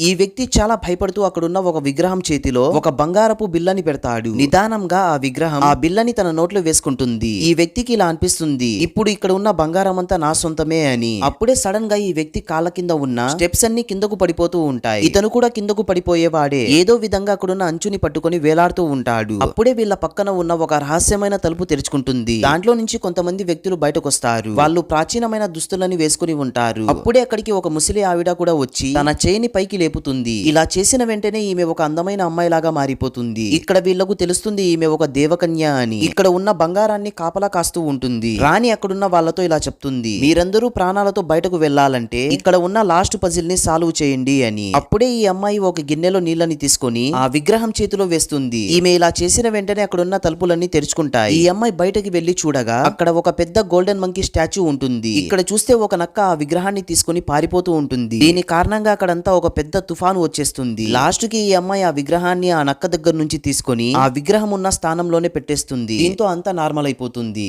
ఈ వ్యక్తి చాలా భయపడుతూ అక్కడున్న ఒక విగ్రహం చేతిలో ఒక బంగారపు బిల్లని పెడతాడు. నిదానంగా ఆ విగ్రహం ఆ బిల్లని తన నోట్లో వేసుకుంటుంది. ఈ వ్యక్తికి ఇలా అనిపిస్తుంది ఇప్పుడు ఇక్కడ ఉన్న బంగారం అంతా నా సొంతమే అని. అప్పుడే సడన్గా ఈ వ్యక్తి కాళ్ళ కింద ఉన్న స్టెప్స్ అన్ని కిందకు పడిపోతూ ఉంటాయి. ఇతను కూడా కిందకు పడిపోయేవాడే. ఏదో విధంగా అక్కడున్న అంచుని పట్టుకొని వేలాడుతూ ఉంటాడు. అప్పుడే వీళ్ళ పక్కన ఉన్న ఒక రహస్యమైన తలుపు తెరుచుకుంటుంది. దాంట్లో నుంచి కొంతమంది వ్యక్తులు బయటకు వస్తారు వాళ్ళు ప్రాచీనమైన దుస్తులని వేసుకుని ఉంటారు. అప్పుడే అక్కడికి ఒక ముసలి ఆవిడ కూడా వచ్చి తన చేయిని పైకి లేపుతుంది ఇలా చేసిన వెంటనే ఈమె ఒక అందమైన అమ్మాయిలాగా మారిపోతుంది. ఇక్కడ వీళ్ళకు తెలుస్తుంది ఈమె ఒక దేవకన్య అని. ఇక్కడ ఉన్న బంగారాన్ని కాపలా కాస్తూ ఉంటుంది. రాణి అక్కడున్న వాళ్ళతో ఇలా చెప్తుంది. మీరందరూ ప్రాణాలతో బయటకు వెళ్ళాలంటే ఇక్కడ ఉన్న లాస్ట్ పజిల్ని సాల్వ్ చేయండి అని. అప్పుడే ఈ అమ్మాయి ఒక గిన్నెలో నీళ్ళని తీసుకొని ఆ విగ్రహం చేతిలో వేస్తుంది. ఈమె ఇలా చేసిన వెంటనే అక్కడున్న తలుపులన్నీ తెరుచుకుంటాయి. ఈ అమ్మాయి బయటకి వెళ్ళి చూడగా అక్కడ ఒక పెద్ద గోల్డెన్ మంకీ స్టాచ్యూ ఉంటుంది. ఇక్కడ చూస్తే ఒక నక్క ఆ విగ్రహాన్ని తీసుకొని పారిపోతూ ఉంటుంది. దీని కారణంగా అక్కడంతా ఒక పెద్ద పెద్ద తుఫాను వచ్చేస్తుంది? లాస్ట్కి ఈ అమ్మాయి ఆ విగ్రహాన్ని ఆ నక్క దగ్గర నుంచి తీసుకొని ఆ విగ్రహం ఉన్న స్థానంలోనే పెట్టేస్తుంది. దీంతో అంతా నార్మల్ అయిపోతుంది.